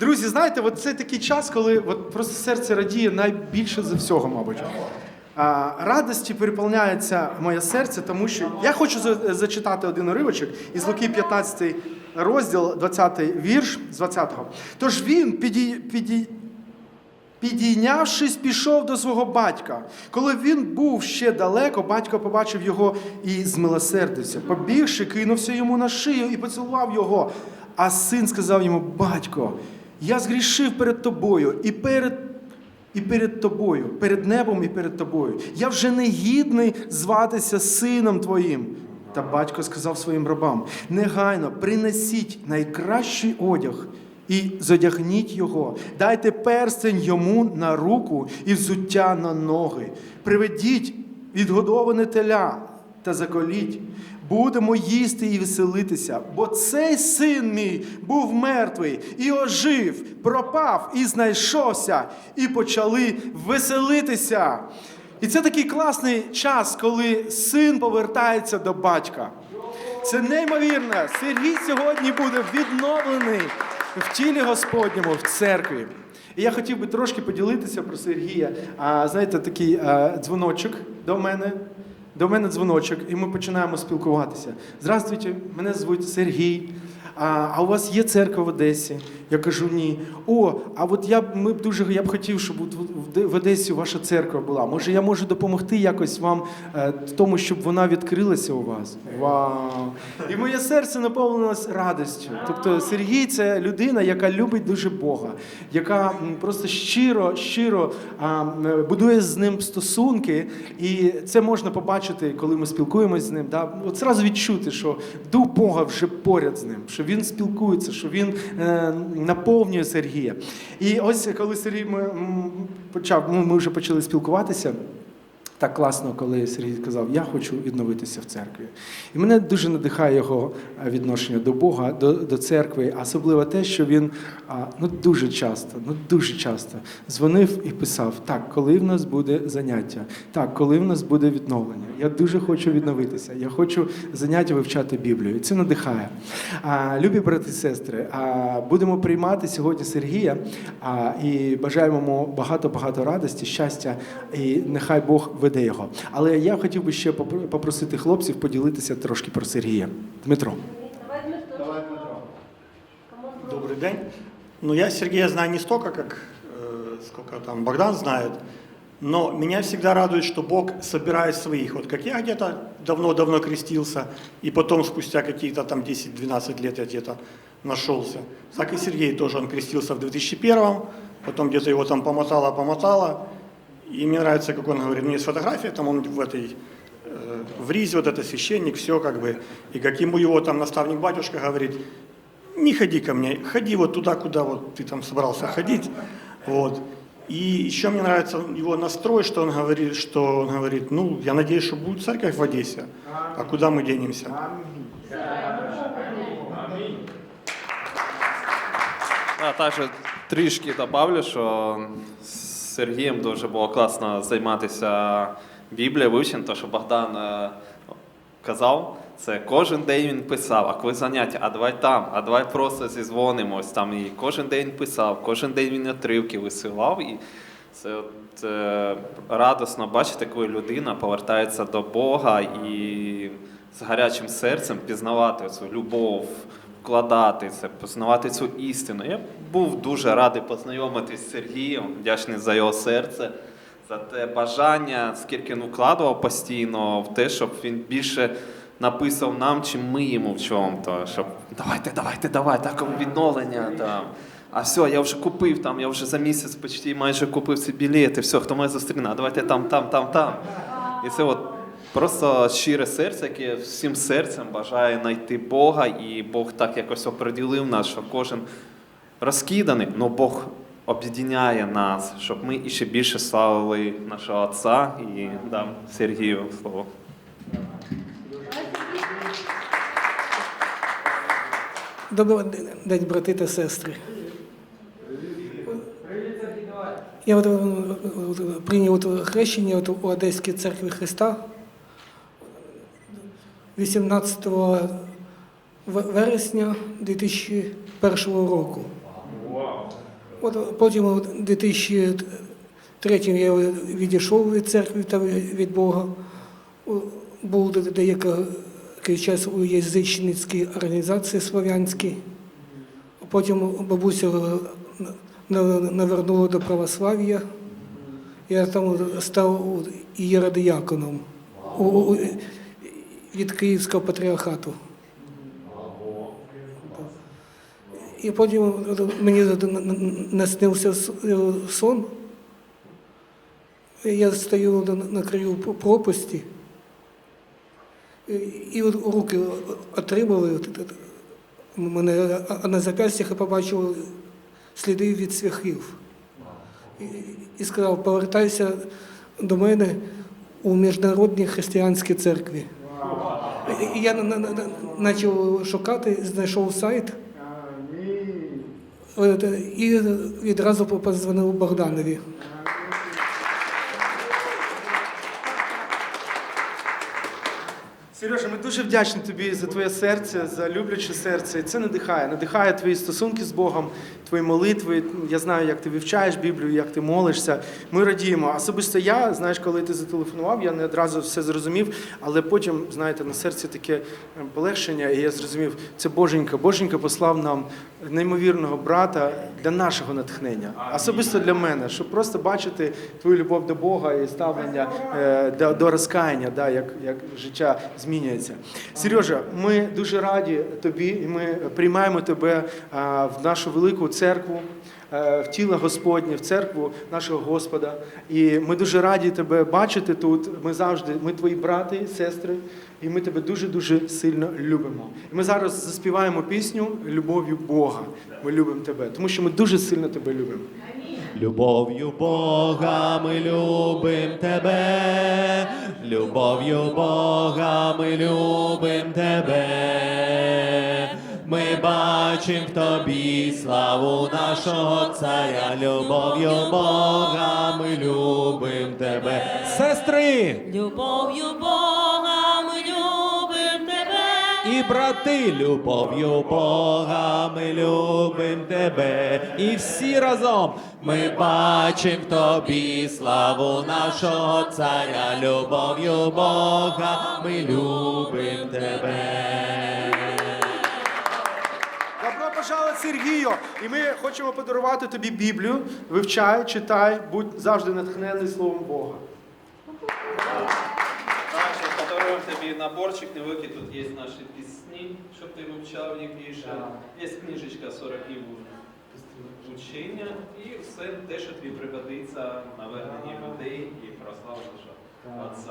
Друзі, знаєте, от це такий час, коли от просто серце радіє найбільше за всього, мабуть. Радості переповняється моє серце, тому що я хочу за- зачитати один уривочок із Луки 15 розділ, 20 вірш з 20-го. Тож він підій, підій, Підійнявшись, пішов до свого батька. Коли він був ще далеко, батько побачив його і змилосердився. Побігши, кинувся йому на шию і поцілував його. А син сказав йому: Батько, я згрішив перед тобою і перед. І перед тобою, перед небом і перед тобою. Я вже не гідний зватися сином твоїм. Та батько сказав своїм рабам: негайно принесіть найкращий одяг і зодягніть його, дайте перстень йому на руку і взуття на ноги. Приведіть відгодоване теля та заколіть. Будемо їсти і веселитися, бо цей син мій був мертвий і ожив, пропав і знайшовся, і почали веселитися. І це такий класний час, коли син повертається до батька. Це неймовірно. Сергій сьогодні буде відновлений в тілі Господньому, в церкві. І я хотів би трошки поділитися про Сергія. А, знаєте, такий а, дзвоночок до мене. До мене дзвоночок, і ми починаємо спілкуватися. Здравствуйте, мене звуть Сергій. А, а у вас є церква в Одесі? Я кажу, ні. О, а от я б ми б дуже я б хотів, щоб в Одесі ваша церква була. Може, я можу допомогти якось вам е, в тому, щоб вона відкрилася у вас. Вау! І моє серце наповнилось радістю. Тобто Сергій це людина, яка любить дуже Бога, яка просто щиро, щиро а, будує з ним стосунки, і це можна побачити, коли ми спілкуємось з ним. Да? От зразу відчути, що дух Бога вже поряд з ним, що він спілкується, що він е, наповнює Сергія. І ось коли Сергій ми, почав, ну, ми вже почали спілкуватися. Так класно, коли Сергій сказав, я хочу відновитися в церкві. І мене дуже надихає його е, відношення до Бога, до, до церкви, особливо те, що він ну, дуже часто, ну дуже часто дзвонив і писав: так, коли в нас буде заняття, так, коли в нас буде відновлення. Я дуже хочу відновитися. Я хочу заняття вивчати Біблію. Це надихає. А, любі брати і сестри, а, будемо приймати сьогодні Сергія а, і бажаємо йому багато-багато радості, щастя, і нехай Бог веде його. Але я хотів би ще попросити хлопців поділитися трошки про Сергія. Дмитро. Добрый день. Ну, я Сергея знаю не столько, как э, сколько там Богдан знает, но меня всегда радует, что Бог собирает своих. Вот как я где-то давно-давно крестился, и потом спустя какие-то там 10-12 лет я где-то нашелся. Так и Сергей тоже, он крестился в 2001 потом где-то его там помотало-помотало. И мне нравится, как он говорит, у меня есть фотография, там он в этой э, в ризе, вот это священник, все как бы, и как ему его там наставник батюшка говорит, не ходи ко мне, ходи вот туда, куда вот ты там собрался ходить. Вот. И еще мне нравится его настрой, что он говорит, что он говорит, ну, я надеюсь, что будет церковь в Одессе, а куда мы денемся? А також трішки добавлю, з Сергієм дуже було класно займатися Біблією, вивченням, то що Богдан е, казав, це кожен день він писав, а коли заняття, а давай там, а давай просто зізвонимось там. І кожен день писав, кожен день він отривки висилав. І це от, е, радосно бачити, коли людина повертається до Бога і з гарячим серцем пізнавати цю любов, вкладати це, познавати цю істину. Я був дуже радий познайомитись з Сергієм, вдячний за його серце, за те бажання, скільки він вкладував постійно в те, щоб він більше написав нам, чим ми йому в чому-то. Щоб давайте, давайте, давайте, так відновлення там. А все, я вже купив там, я вже за місяць почти майже купив ці білети, все, хто мене зустріне, давайте там, там, там, там. І це от просто щире серце, яке всім серцем бажає знайти Бога, і Бог так якось оприділив нас, що кожен розкиданий, але Бог об'єдняє нас, щоб ми іще більше славили нашого Отця і дам Сергію слово. Добрий день, брати та сестри. Я от, е, е, прийняв от хрещення от у Одеській церкві Христа 18 вересня 2001 року. От потім у 2003 я відійшов від церкви та від Бога. Був деякий час у язичницькій організації слов'янській. Потім бабуся навернула до православ'я. Я там став ієродіяконом від Київського патріархату. І потім мені наснився сон. Я стою на, краю пропасті, і- і от руки отримали от- от- мене, на запястях я побачив сліди від цвяхів. І, і сказав, повертайся до мене у міжнародній християнській церкві. Я на- на- почав шукати, знайшов сайт. Е, І відразу позвонив Богданові. Сережа, ми дуже вдячні тобі за твоє серце, за любляче серце. І це надихає. Надихає твої стосунки з Богом, твої молитви. Я знаю, як ти вивчаєш Біблію, як ти молишся. Ми радіємо. Особисто я, знаєш, коли ти зателефонував, я не одразу все зрозумів, але потім, знаєте, на серці таке полегшення, і я зрозумів, це Боженька. Боженька послав нам неймовірного брата для нашого натхнення, особисто для мене, щоб просто бачити твою любов до Бога і ставлення е, до, до розкаяння, да, як, як життя змінюється. Сережа, ми дуже раді тобі, і ми приймаємо тебе в нашу велику церкву. е, В тіло Господнє, в церкву нашого Господа. І ми дуже раді тебе бачити тут. Ми завжди, ми твої брати сестри, і ми тебе дуже-дуже сильно любимо. І ми зараз заспіваємо пісню Любов'ю Бога. Ми любимо тебе, тому що ми дуже сильно тебе любимо. Любов'ю Бога ми любим тебе, любов'ю Бога ми любим тебе. Ми бачим в тобі славу нашого царя, любов'ю Бога ми любим тебе. Сестри Любов'ю Бога ми любим тебе. і брати, любов'ю Бога ми любим тебе. І всі разом ми бачим в тобі славу нашого царя, любов'ю Бога ми любим тебе. Сергію! І ми хочемо подарувати тобі Біблію. Вивчай, читай, будь завжди натхнений Словом Бога. Также подаруємо тобі наборчик невеликий, тут є наші пісні, щоб ти вивчав їх більше. Є книжечка 40 учення і все те, що тобі пригодиться на верненні людей і прославу нашого Отця.